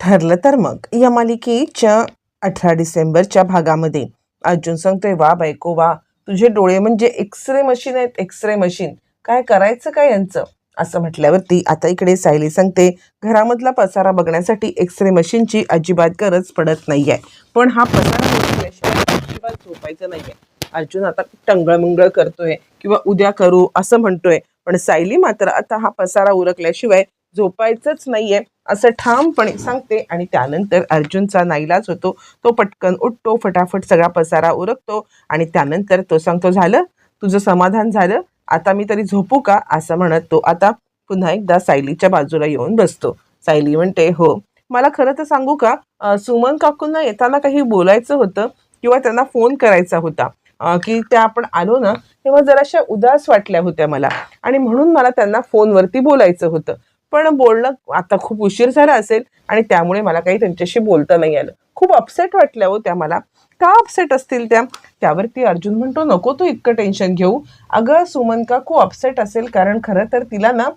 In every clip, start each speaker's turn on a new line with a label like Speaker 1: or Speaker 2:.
Speaker 1: ठरलं तर मग. या मालिकेच्या अठरा डिसेंबरच्या भागामध्ये अर्जुन सांगतोय वा बायको वा. तुझे डोळे म्हणजे एक्सरे मशीन आहेत एक्सरे मशीन काय करायचं काय यांचं? असं म्हटल्यावरती आता इकडे सायली सांगते घरामधला पसारा बघण्यासाठी एक्सरे मशीनची अजिबात गरज पडत नाहीये. पण हा पसारा बघितल्याशिवाय अजिबात झोपायचं नाहीये. अर्जुन आता टंगळमंगळ करतोय किंवा उद्या करू असं म्हणतोय. पण सायली मात्र आता हा पसारा उरकल्याशिवाय झोपायचंच नाहीये. असं ठामपणे सांगते आणि त्यानंतर अर्जुनचा नाईलाज होतो. तो पटकन उठतो फटाफट सगळा पसारा उरकतो आणि त्यानंतर तो सांगतो झालं? तुझं समाधान झालं? आता मी तरी झोपू का? असं म्हणत तो आता पुन्हा एकदा सायलीच्या बाजूला येऊन बसतो. सायली म्हणते हो. मला खरं तर सांगू का? सुमन काकूंना येताना काही बोलायचं होतं किंवा त्यांना फोन करायचा होता की त्या आपण आलो ना तेव्हा जराशा उदास वाटल्या होत्या मला आणि म्हणून मला त्यांना फोनवरती बोलायचं होतं. पण बोलणं आता खूप उशीर झाला असेल आणि त्यामुळे मला काही त्यांच्याशी बोलता नाही आलं. खूप अपसेट वाटल्या हो त्या मला. का अपसेट असतील त्या? त्यावरती अर्जुन म्हणतो नको तू इतकं टेन्शन घेऊ. अगं सुमन का खूप अपसेट असेल? कारण खरं तर तिला ना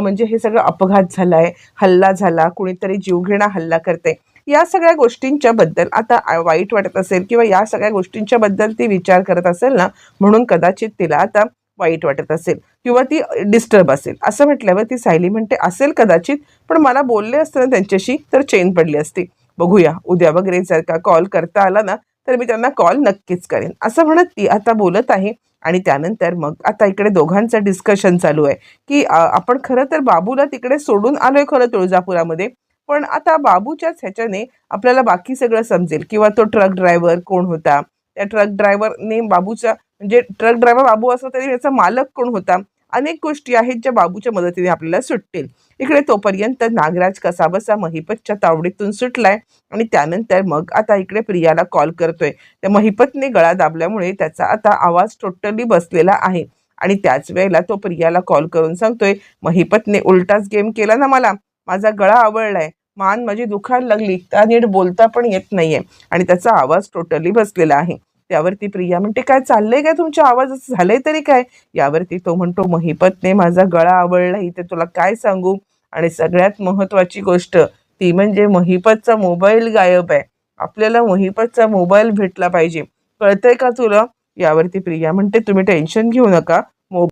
Speaker 1: म्हणजे हे सगळं अपघात झालाय हल्ला झाला कुणीतरी जीवघेणा हल्ला करते या सगळ्या गोष्टींच्या बद्दल आता वाईट वाटत असेल किंवा या सगळ्या गोष्टींच्या बद्दल ती विचार करत असेल ना म्हणून कदाचित तिला आता वाईट वाटत असेल किंवा ती डिस्टर्ब असेल. असं म्हटल्यावर ती सायली म्हणते असेल कदाचित पण मला बोलले असताना त्यांच्याशी तर चेन पडली असती. बघूया उद्या वगैरे जर का कॉल करता आला ना तर मी त्यांना कॉल नक्कीच करेन. असं म्हणत ती आता बोलत आहे आणि त्यानंतर मग आता इकडे दोघांचं डिस्कशन चालू आहे की आपण खरं तर बाबूला तिकडे सोडून आलोय खरं तुळजापुरामध्ये पण आता बाबूच्याच ह्याच्याने आपल्याला बाकी सगळं समजेल. किंवा तो ट्रक ड्रायव्हर कोण होता? त्या ट्रक ड्रायव्हरने बाबूचा म्हणजे ट्रक ड्रायव्हर बाबू असला तरी याचा मालक कोण होता? अनेक गोष्टी आहेत ज्या बाबूच्या मदतीने आपल्याला सुटतील. इकडे तोपर्यंत नागराज कसाबसा महिपतच्या तावडीतून सुटलाय आणि त्यानंतर मग आता इकडे प्रियाला कॉल करतोय. त्या महिपतने गळा दाबल्यामुळे त्याचा आता आवाज टोटली बसलेला आहे. आणि त्याच वेळेला तो प्रियाला कॉल करून सांगतोय महिपतने उलटाच गेम केला ना मला. माझा गळा आवडलाय मान माझी दुखायला लागली. त्या नीट बोलता पण येत नाहीये. आणि त्याचा आवाज टोटली बसलेला आहे. त्यावरती प्रिया म्हणते काय चाललंय काय तुमच्या आवाज? झालंय तरी काय? यावरती तो म्हणतो महिपतने माझा गळा आवडला इथे तुला काय सांगू? आणि सगळ्यात महत्वाची गोष्ट ती म्हणजे महिपतचा मोबाईल गायब आहे. आपल्याला महिपतचा मोबाईल भेटला पाहिजे. कळतंय का तुला? यावरती प्रिया म्हणते तुम्ही टेन्शन घेऊ नका. मो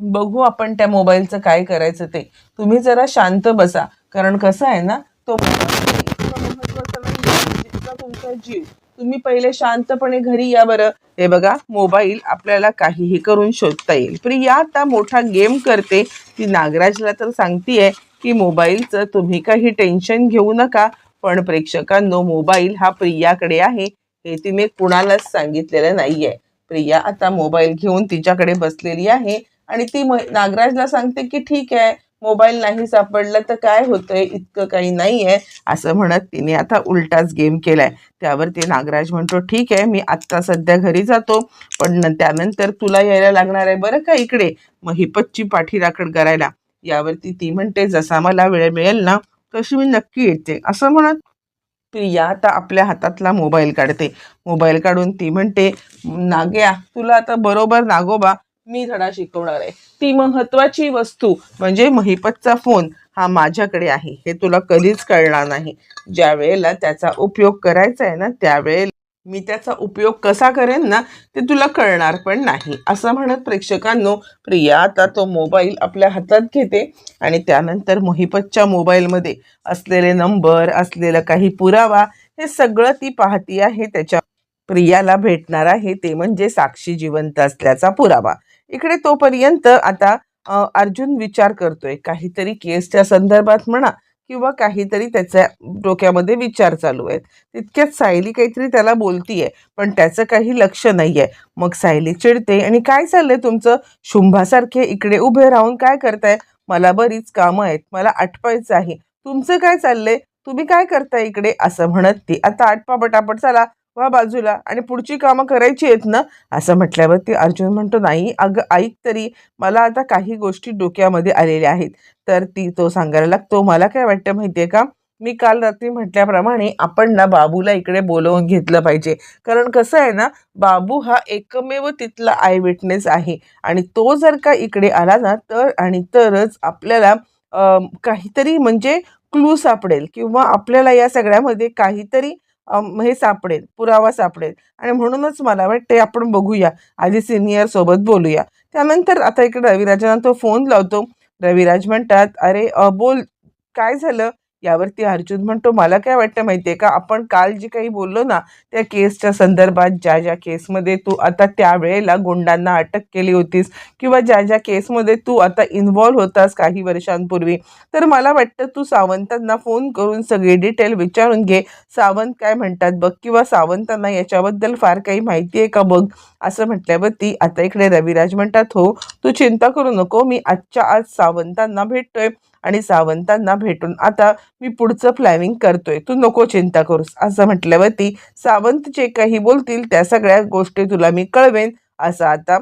Speaker 1: बघू आपण त्या मोबाईलचं काय करायचं ते. तुम्ही जरा शांत बसा. कारण कसं आहे ना तो महत्त्वाचा तुमचा जीव. तुम्ही पहिले शांतपणे घरी या बरं. हे बघा मोबाईल आपल्याला काहीही करून शोधता येईल. प्रिया आता मोठा गेम करते. ती नागराजला तर सांगतीये की मोबाईलचं तुम्ही काही टेन्शन घेऊ नका पण प्रेक्षकांनो मोबाईल हा प्रियाकडे आहे. हे तिने कुणालाच सांगितलेलं नाहीये. प्रिया आता मोबाईल घेऊन तिच्याकडे बसलेली आहे आणि ती म- नागराजला सांगते की ठीक आहे मोबाईल नाही सापडला तर काय होतंय? इतकं काही नाही आहे असं म्हणत तिने आता उलटाच गेम केलाय. त्यावरती नागराज म्हणतो ठीक आहे मी आत्ता सध्या घरी जातो पण न- त्यानंतर तुला यायला लागणार आहे बरं का इकडे? मग हिपतची पाठी राखण करायला. यावरती ती म्हणते जसा मला वेळ मिळेल ना तशी मी नक्की येते. असं म्हणत प्रिया आता आपल्या हातातला मोबाईल काढते. मोबाईल काढून ती म्हणते नाग्या तुला आता बरोबर नागोबा मी धडा शिकवणार आहे. ती महत्वाची वस्तू म्हणजे महिपतचा फोन हा माझ्याकडे आहे. हे तुला कधीच कळणार नाही. ज्या वेळेला त्याचा उपयोग करायचा आहे ना त्यावेळेला मी त्याचा उपयोग कसा करेन ना ते तुला कळणार पण नाही. असं म्हणत प्रेक्षकांनो प्रिया आता तो मोबाईल आपल्या हातात घेते आणि त्यानंतर मोहिपतच्या मोबाईलमध्ये असलेले नंबर असलेलं काही पुरावा हे सगळं ती पाहती आहे. त्याच्या प्रियाला भेटणार आहे. ते म्हणजे साक्षी जिवंत असल्याचा पुरावा. इकडे तोपर्यंत आता अर्जुन विचार करतोय. काहीतरी केसच्या संदर्भात म्हणा किंवा काहीतरी त्याच्या डोक्यामध्ये विचार चालू आहेत. तितक्यात सायली काहीतरी त्याला बोलतीये पण त्याचं काही लक्ष नाहीये. मग सायली चिडते आणि काय चाललंय तुमचं? शुंभासारखे इकडे उभे राहून काय करताय? मला बरीच कामं आहेत मला आटपायचं आहे. तुमचं काय चाललंय? तुम्ही काय करताय इकडे? असं म्हणत ती. आता आटपा पटापट चला. वा बाजूला. आणि पुढची कामं करायची आहेत ना? असं म्हटल्यावरती अर्जुन म्हणतो नाही अगं ऐक तरी. मला आता काही गोष्टी डोक्यामध्ये आलेल्या आहेत. तर ती तो सांगायला लागतो मला काय वाटतं माहितीये का? मी काल रात्री म्हटल्याप्रमाणे आपण ना बाबूला इकडे बोलवून घेतलं पाहिजे. कारण कसं आहे ना बाबू हा एकमेव तिथला आय विटनेस आहे. आणि तो जर का इकडे आला ना तर आणि तरच आपल्याला काहीतरी म्हणजे क्लू सापडेल. किंवा आपल्याला या सगळ्यामध्ये काहीतरी हे सापडेल पुरावा सापडेल. आणि म्हणूनच मला वाटते आपण बघूया आधी सिनियर सोबत बोलूया. त्यानंतर आता इकडे रविराजांना तो फोन लावतो. रविराज म्हणतात अरे बोल काय झालं? यावरती अर्जुन म्हणतो मला काय वाटतं माहितीये का? आपण काल जे काही बोललो ना त्या केसच्या संदर्भात ज्या ज्या केसमध्ये तू आता त्यावेळेला गुंडांना अटक केली होतीस किंवा ज्या ज्या केसमध्ये तू आता इन्व्हॉल्व्ह होतास काही वर्षांपूर्वी तर मला वाटतं तू सावंतांना फोन करून सगळी डिटेल विचारून घे. सावंत काय म्हणतात बघ किंवा सावंतांना याच्याबद्दल फार काही माहिती आहे का बघ? असं म्हटल्यावरती आता इकडे रविराज म्हणतात हो तू चिंता करू नको मी आजच्या आज सावंतांना भेटतोय. आणि सावंतांना भेटून आता मी पुढचं प्लॅनिंग करतोय. तू नको चिंता करूस. असं म्हटल्यावरती सावंत जे काही बोलतील त्या सगळ्या गोष्टी तुला मी कळवेन असं आता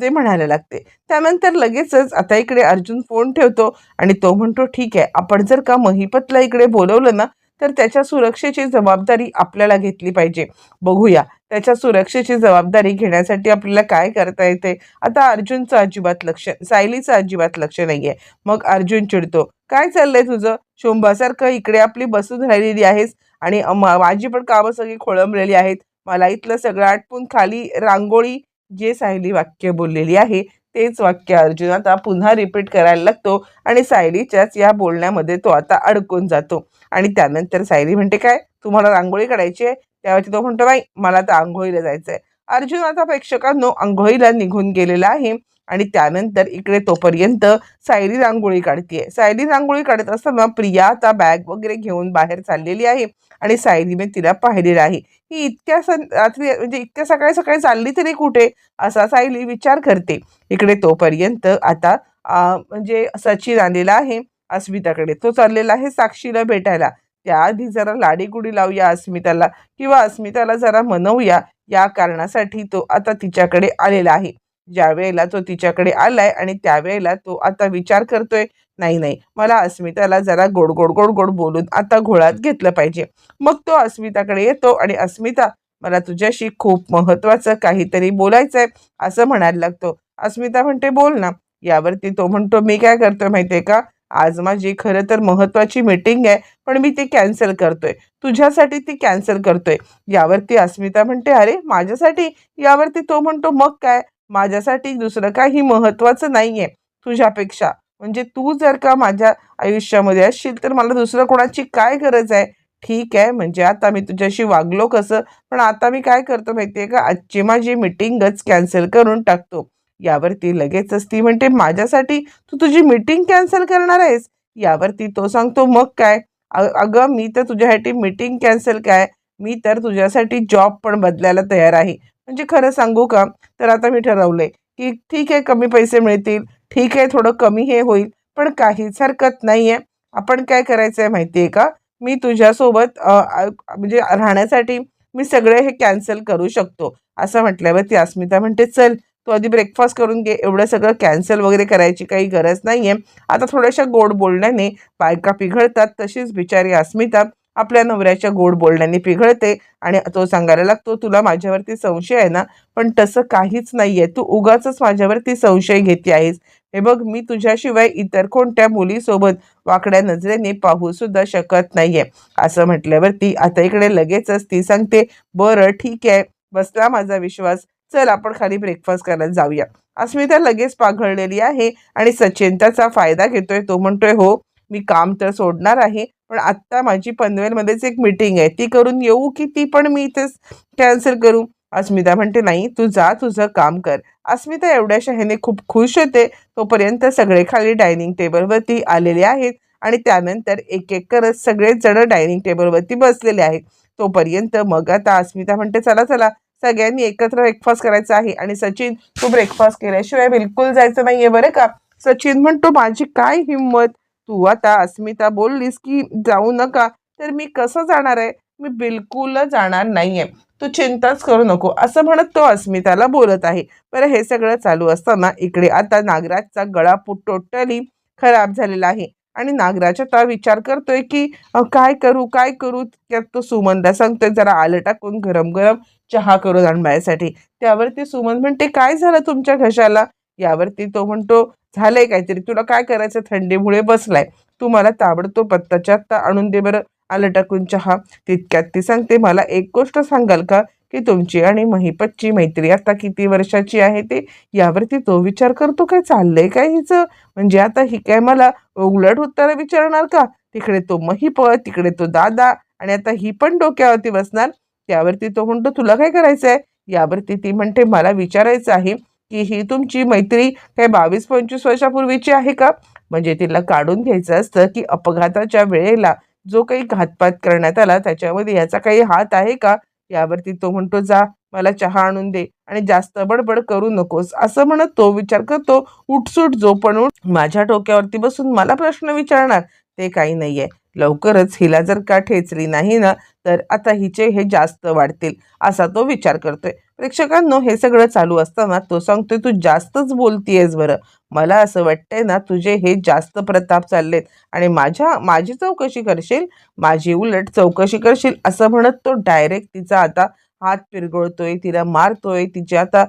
Speaker 1: ते म्हणायला लागते. त्यानंतर लगेचच आता इकडे अर्जुन फोन ठेवतो आणि तो म्हणतो ठीक आहे आपण जर का महिपतला इकडे बोलवलं ना तर त्याच्या सुरक्षेची जबाबदारी आपल्याला घेतली पाहिजे. बघूया त्याच्या सुरक्षेची जबाबदारी घेण्यासाठी आपल्याला काय करता येते? आता अर्जुनचं अजिबात लक्ष सायलीचं अजिबात लक्ष नाहीये. मग अर्जुन चिडतो काय चाललंय तुझं? शुंभासारखं इकडे आपली बसून राहिलेली आहेस आणि माझी पण कामं सगळी खोळंबलेली आहेत. मला इथलं सगळं आटपून खाली रांगोळी जे सायली वाक्य बोललेली आहे तेच वाक्य अर्जुन आता पुन्हा रिपीट करायला लागतो आणि सायलीच्याच या बोलण्यामध्ये तो आता अडकून जातो. आणि त्यानंतर सायली म्हणते काय? तुम्हाला रांगोळी काढायची आहे? त्यावरती तो म्हणतो नाही मला आता आंघोळीला जायचं आहे अर्जुन आता प्रेक्षकांनो आंघोळीला निघून गेलेला आहे. आणि त्यानंतर इकडे तोपर्यंत सायली रांगोळी काढतीये. सायली रांगोळी काढत असताना प्रिया आता बॅग वगैरे घेऊन बाहेर चाललेली आहे आणि सायलीने तिला पाहिलेलं आहे. ही इतक्या सं रात्री म्हणजे इतक्या सकाळी सकाळी चालली तरी कुठे? असा सायली विचार करते. इकडे तोपर्यंत आता म्हणजे सचिन आलेला आहे अस्मिताकडे. तो चाललेला आहे साक्षीला भेटायला. त्याआधी जरा लाडीगुडी लावूया अस्मिताला किंवा अस्मिताला जरा मनवूया या कारणासाठी तो आता तिच्याकडे आलेला आहे. ज्या वेळेला तो तिच्याकडे आलाय आणि त्यावेळेला तो आता विचार करतोय नाही नाही मला अस्मिताला जरा गोड गोड गोड गोड बोलून आता घोळात घेतलं पाहिजे. मग तो अस्मिताकडे येतो आणि अस्मिता मला तुझ्याशी खूप महत्वाचं काहीतरी बोलायचं आहे असं म्हणायला लागतो. अस्मिता म्हणते बोल ना. यावरती तो म्हणतो मी काय करतोय माहितीये का? आज माझी खरं तर महत्वाची मीटिंग आहे पण मी ती कॅन्सल करतोय. तुझ्यासाठी ती कॅन्सल करतोय. यावरती अस्मिता म्हणते अरे माझ्यासाठी? यावरती तो म्हणतो मग काय? माझ्यासाठी दुसरं काही महत्वाचं आहे तुझ्यापेक्षा. म्हणजे तू जर का माझ्या आयुष्यामध्ये असशील तर मला दुसरं कोणाची काय गरज आहे? ठीक आहे म्हणजे आता मी तुझ्याशी वागलो कसं? पण आता मी काय करतो माहिती आहे का? आजची माझी मिटिंगच कॅन्सल करून टाकतो. यावरती लगेचच ती म्हणते माझ्यासाठी तू तुझी मिटिंग कॅन्सल करणार आहेस? यावरती तो सांगतो मग काय? अगं मी तर तुझ्यासाठी मिटिंग कॅन्सल काय? मी तर तुझ्यासाठी जॉब पण बदलायला तयार आहे. म्हणजे खरं सांगू का? तर आता मी ठरवलंय की ठीक आहे कमी पैसे मिळतील ठीक आहे थोडं कमी हे होईल पण काहीच हरकत नाही आहे आपण काय करायचं आहे माहिती आहे का? मी तुझ्यासोबत म्हणजे राहण्यासाठी मी सगळे हे कॅन्सल करू शकतो. असं म्हटल्यावर ती अस्मिता म्हणते चल तू आधी ब्रेकफास्ट करून घे. एवढं सगळं कॅन्सल वगैरे करायची काही गरज नाही आहे आता थोड्याशा गोड बोलण्याने बायका पिघळतात तशीच बिचारी अस्मिता आपल्या नवऱ्याच्या गोड बोलण्याने पिघळते आणि तो सांगायला लागतो तुला माझ्यावरती संशय आहे ना पण तसं काहीच नाहीये. तू उगाच माझ्यावरती संशय घेते आहेस. हे बघ मी तुझ्याशिवाय इतर कोणत्या मुलीसोबत वाकड्या नजरेने पाहू सुद्धा शकत नाहीये. असं म्हटल्यावरती आता इकडे लगेचच ती सांगते बरं ठीक आहे. बसला माझा विश्वास. चल आपण खाली ब्रेकफास्ट करायला जाऊया. अस्मिता लगेच पाघळलेली आहे आणि सचिन त्याचा फायदा घेतोय. तो म्हणतोय हो मी काम तर सोडणार आहे पण आत्ता माझी पनवेलमध्येच एक मीटिंग आहे. ती करून येऊ की ती पण मी इथेच कॅन्सल करू? अस्मिता म्हणते नाही तू जा तुझं काम कर. अस्मिता एवढ्याशा ह्याने खूप खुश होते. तोपर्यंत सगळे खाली डायनिंग टेबलवरती आलेले आहेत आणि त्यानंतर एक एक करत सगळेच जण डायनिंग टेबलवरती बसलेले आहेत. तोपर्यंत मग आता अस्मिता म्हणते चला चला सगळ्यांनी एकत्र ब्रेकफास्ट करायचा आहे. आणि सचिन तू ब्रेकफास्ट केल्याशिवाय बिलकुल जायचं नाहीये बरं का? सचिन म्हणतो माझी काय हिंमत? तू आता अस्मिता बोललीस की जाऊ नका तर मी कसं जाणार आहे? मी बिलकुल जाणार नाहीये. तू चिंताच करू नको. असं म्हणत तो अस्मिताला बोलत आहे. बरं हे सगळं चालू असताना इकडे आता नागराजचा गळा टोटली खराब झालेला आहे. आणि नागराज आता विचार करतोय की काय करू काय करू? त्यात तो सुमनला सांगतोय जरा आलं टाकून गरम गरम चहा करून आण माझ्यासाठी. त्यावरती सुमन म्हणते काय झालं तुमच्या घशाला? यावरती तो म्हणतो झालंय काहीतरी. तुला काय करायचं? थंडीमुळे बसलाय. तू मला ताबडतोब पत्ताच्या आत्ता आणून दे बरं. आलं टाकून चहा. तितक्यात ती सांगते मला एक गोष्ट सांगाल का? की तुमची आणि महिपतची मैत्री आता किती वर्षाची आहे ते? यावरती तो विचार करतो काय चाललंय काय हिचं? म्हणजे आता ही काय मला उलट उत्तरं विचारणार का? तिकडे तो महिपत तिकडे तो दादा आणि आता ही पण डोक्यावरती बसणार. त्यावरती तो म्हणतो तुला काय करायचं आहे यावरती ती म्हणते मला विचारायचं आहे की ही तुमची मैत्री काही बावीस पंचवीस वर्षापूर्वीची आहे का? म्हणजे तिला काढून घ्यायचं असतं की अपघाताच्या वेळेला जो काही घातपात करण्यात आला त्याच्यामध्ये याचा काही हात आहे का? यावरती तो म्हणतो जा मला चहा आणून दे आणि जास्त बडबड करू नकोस. असं म्हणत तो विचार करतो. उठसूट जो पण उठ माझ्या डोक्यावरती बसून मला प्रश्न विचारणार ते काही नाहीये. लवकरच हिला जर का ठेचली नाही ना तर आता हिचे हे जास्त वाढतील. असा तो विचार करतोय. प्रेक्षकांनो हे सगळं चालू असताना तो सांगतोय तू जास्तच बोलतीयस बरं. मला असं वाटतंय ना तुझे हे जास्त प्रताप चाललेत आणि माझ्या माझी चौकशी करशील? माझी उलट चौकशी करशील? असं म्हणत तो डायरेक्ट तिचा आता हात पिरगळतोय तिला मारतोय तिची आता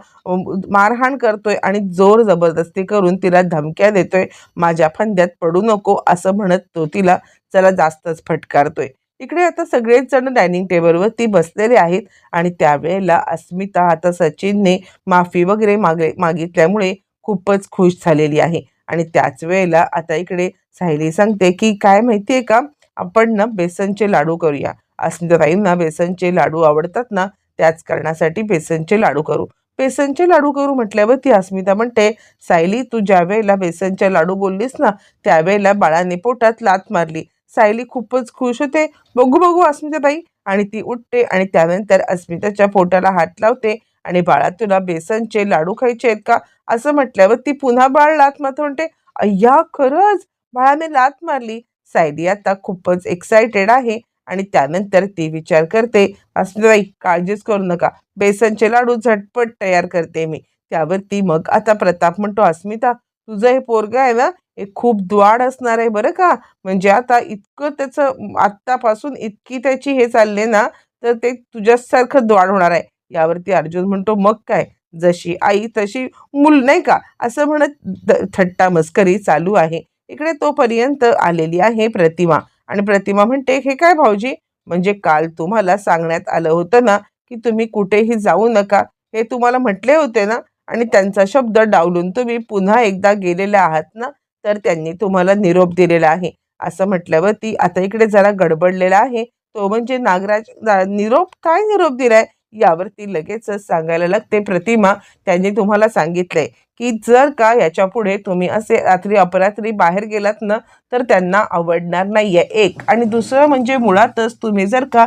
Speaker 1: मारहाण करतोय आणि जोर जबरदस्ती करून तिला धमक्या देतोय माझ्या फंद्यात पडू नको असं म्हणत तो तिला चला जास्तच फटकारतोय. इकडे आता सगळेच जण डायनिंग टेबलवरती बसलेले आहेत आणि त्यावेळेला अस्मिता आता सचिनने माफी वगैरे मागे मागितल्यामुळे खूपच खुश झालेली आहे. आणि त्याच वेळेला आता इकडे सायली सांगते की काय माहिती आहे का? आपण ना बेसनचे लाडू करूया. अस्मिताताईंना बेसनचे लाडू आवडतात ना त्याच कारणासाठी बेसनचे लाडू करू. बेसनचे लाडू करू? म्हटल्यावर ती अस्मिता म्हणते सायली तू ज्या वेळेला बेसनचे लाडू बोललीस ना त्यावेळेला बाळाने पोटात लात मारली. सायली खूपच खुश होते. बघू बघू अस्मिताबाई आणि ती उठते आणि त्यानंतर अस्मिताच्या पोटाला हात लावते. आणि बाळा तुला बेसनचे लाडू खायचे आहेत का? असं म्हटल्यावर ती पुन्हा बाळ लात मारते म्हणते अय्या खरंच? बाळाने लात मारली. सायली आता खूपच एक्सायटेड आहे. आणि त्यानंतर ती विचार करते अस्मिताबाई काळजीच करू नका. बेसनचे लाडू झटपट तयार करते मी. त्यावर ती मग आता प्रताप म्हणतो अस्मिता तुझं हे पोरग आहे ना हे खूप द्वाड असणार आहे बरं का? म्हणजे आता इतकं त्याचं आत्तापासून इतकी त्याची हे चालले ना तर ते तुझ्यासारखं द्वाड होणार आहे. यावरती अर्जुन म्हणतो मग काय? जशी आई तशी मूल नाही का? असं म्हणत द- थट्टा मस्करी चालू आहे. इकडे तोपर्यंत आलेली आहे प्रतिमा. आणि प्रतिमा म्हणते हे काय भाऊजी? म्हणजे काल तुम्हाला सांगण्यात आलं होतं ना की तुम्ही कुठेही जाऊ नका. हे तुम्हाला म्हटले होते ना? आणि त्यांचा शब्द डावलून तुम्ही पुन्हा एकदा गेलेले आहात ना? तर त्यांनी तुम्हाला निरोप दिलेला आहे. असं म्हटल्यावर ती आता इकडे जरा गडबडलेला आहे. तो म्हणजे नागराज निरोप काय निरोप दिलाय? यावरती लगेचच सांगायला लागते प्रतिमा. त्यांनी तुम्हाला सांगितलंय की जर का याच्यापुढे तुम्ही असे रात्री अपरात्री बाहेर गेलात ना तर त्यांना आवडणार नाहीये एक. आणि दुसरं म्हणजे मुळातच तुम्ही जर का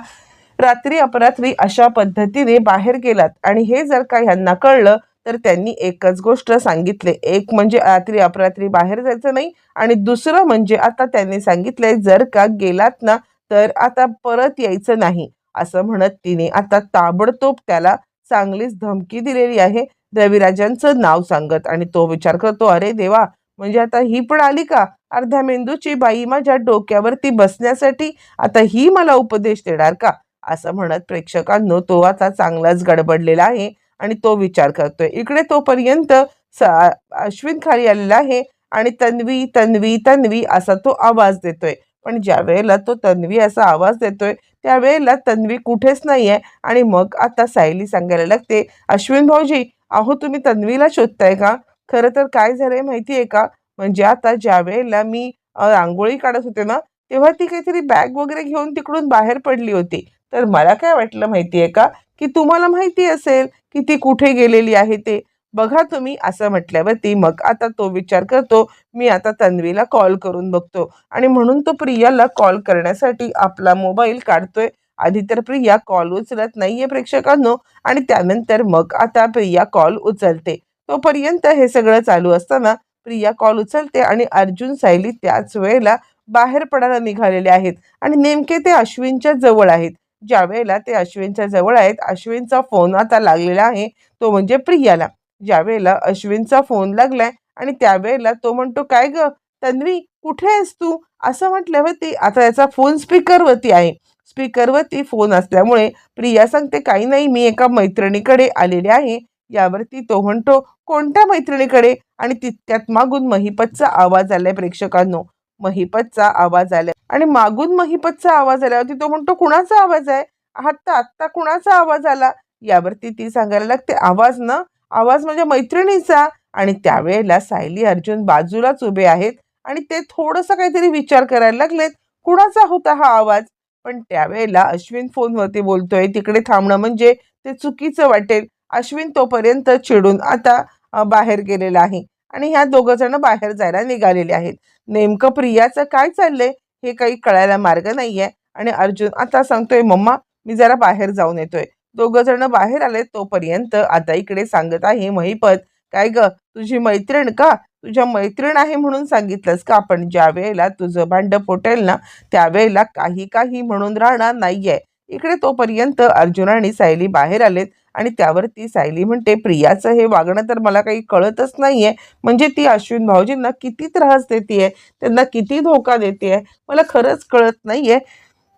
Speaker 1: रात्री अपरात्री अशा पद्धतीने बाहेर गेलात आणि हे जर का ह्यांना कळलं तर त्यांनी एकच गोष्ट सांगितले. एक म्हणजे रात्री अपरात्री बाहेर जायचं नाही आणि दुसरं म्हणजे आता त्यांनी सांगितलंय जर का गेलात ना तर आता परत यायचं नाही. असं म्हणत तिने आता ताबडतोब त्याला चांगलीच धमकी दिलेली आहे. रविराजांचं नाव सांगत आणि तो विचार करतो अरे देवा म्हणजे आता ही पण आली का? अर्ध्या मेंदूची बाई माझ्या डोक्यावरती बसण्यासाठी आता ही मला उपदेश देणार का? असं म्हणत प्रेक्षकांनो तो आता चांगलाच गडबडलेला आहे. आणि तो विचार करतोय. इकडे तोपर्यंत अश्विन खाली आलेला आहे आणि तन्वी तन्वी तन्वी असा तो आवाज देतोय. पण ज्या वेळेला तो तन्वी असा आवाज देतोय त्यावेळेला तन्वी कुठेच नाही आहे आणि मग आता सायली सांगायला लागते अश्विन भाऊजी अहो तुम्ही तन्वीला शोधताय का? खरं तर काय झालंय माहिती आहे का? म्हणजे आता ज्या वेळेला मी रांगोळी काढत होते ना तेव्हा ती काहीतरी बॅग वगैरे घेऊन तिकडून बाहेर पडली होती. तर मला काय वाटलं माहिती आहे का? की तुम्हाला माहिती असेल की ती कुठे गेलेली आहे ते. बघा तुम्ही असं म्हटल्यावरती मग आता तो विचार करतो मी आता तन्वीला कॉल करून बघतो. आणि म्हणून तो प्रियाला कॉल करण्यासाठी आपला मोबाईल काढतोय. आधी तर प्रिया कॉल उचलत नाहीये प्रेक्षकांनो. आणि त्यानंतर मग आता प्रिया कॉल उचलते. तोपर्यंत हे सगळं चालू असताना प्रिया कॉल उचलते आणि अर्जुन सायली त्याच वेळेला बाहेर पडायला निघालेले आहेत. आणि नेमके ते अश्विनच्या जवळ आहेत. ज्या वेळेला ते अश्विनच्या जवळ आहेत अश्विनचा फोन आता लागलेला आहे तो म्हणजे प्रियाला. ज्यावेळेला अश्विनचा फोन लागलाय आणि त्यावेळेला तो म्हणतो काय ग? तन्वी कुठे आहेस तू? असं म्हटल्यावरती आता याचा फोन स्पीकरवरती आहे. स्पीकरवरती फोन असल्यामुळे प्रिया सांगते काही नाही मी एका मैत्रिणीकडे आलेले आहे. यावरती तो म्हणतो कोणत्या मैत्रिणीकडे? आणि तितक्यात मागून महिपतचा आवाज आलाय प्रेक्षकांनो. महिपतचा आवाज आलाय आणि मागून महिपतचा आवाज आल्यावरती तो म्हणतो कुणाचा आवाज आहे? आत्ता आत्ता कुणाचा आवाज आला? यावरती ती सांगायला लागते आवाज ना? आवाज म्हणजे मैत्रिणीचा. आणि त्यावेळेला सायली अर्जुन बाजूलाच उभे आहेत आणि ते थोडंसं काहीतरी विचार करायला लागलेत. कुणाचा होता हा आवाज? पण त्यावेळेला अश्विन फोनवरती बोलतोय तिकडे थांबणं म्हणजे ते चुकीचं वाटेल. अश्विन तोपर्यंत चिडून आता बाहेर गेलेला आहे आणि ह्या दोघं जण बाहेर जायला निघालेले आहेत. नेमकं प्रियाचं काय चाललंय हे काही कळायला मार्ग नाहीये. आणि अर्जुन आता सांगतोय मम्मा मी जरा बाहेर जाऊन येतोय. दोघं जण बाहेर आले तोपर्यंत आता इकडे सांगत आहे महिपत काय ग तुझी मैत्रीण का? तुझ्या मैत्रीण आहे म्हणून सांगितलंस का आपण? ज्या वेळेला तुझं भांड पोटेल ना त्यावेळेला काही काही म्हणून राहणार नाहीये. इकडे तोपर्यंत अर्जुन आणि सायली बाहेर आलेत आणि त्यावरती सायली म्हणते प्रियाचं हे वागणं तर मला काही कळतच नाहीये. म्हणजे ती अश्विन भाऊजींना किती त्रास देते त्यांना किती धोका देते मला खरंच कळत नाहीये.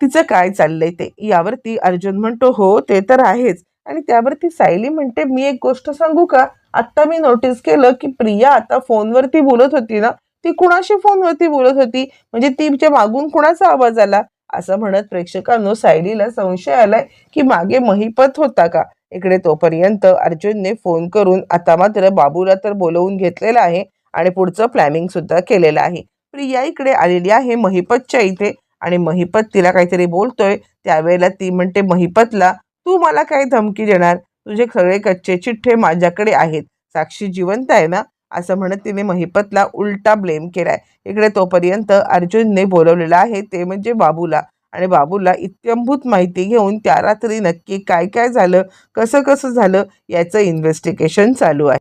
Speaker 1: तिचं काय चाललंय ते? यावरती अर्जुन म्हणतो हो ते तर आहेच. आणि त्यावरती सायली म्हणते मी एक गोष्ट सांगू का? आत्ता मी नोटीस केलं की प्रिया आता फोनवरती बोलत होती ना ती कुणाशी फोनवरती बोलत होती? म्हणजे तिच्या मागून कुणाचा आवाज आला? असं म्हणत प्रेक्षकांनो सायलीला संशय आलाय की मागे महिपत होता का? इकडे तोपर्यंत अर्जुनने फोन करून आता मात्र बाबूला तर बोलवून घेतलेलं आहे आणि पुढचं प्लॅनिंग सुद्धा केलेलं आहे. प्रिया इकडे आलेली आहे महिपतच्या इथे आणि महिपत तिला काहीतरी बोलतोय. त्यावेळेला ती म्हणते महिपतला तू मला काय धमकी देणार? तुझे सगळे कच्चे चिठ्ठे माझ्याकडे आहेत. साक्षी जिवंत आहे ना? असं म्हणत तिने महिपतला उलटा ब्लेम केलाय. इकडे तोपर्यंत अर्जुनने बोलवलेलं आहे ते म्हणजे बाबूला. आणि बाबूला इत्यंभूत माहिती घेऊन त्या रात्री नक्की काय काय झालं कसं कसं झालं याचं इन्व्हेस्टिगेशन चालू आहे.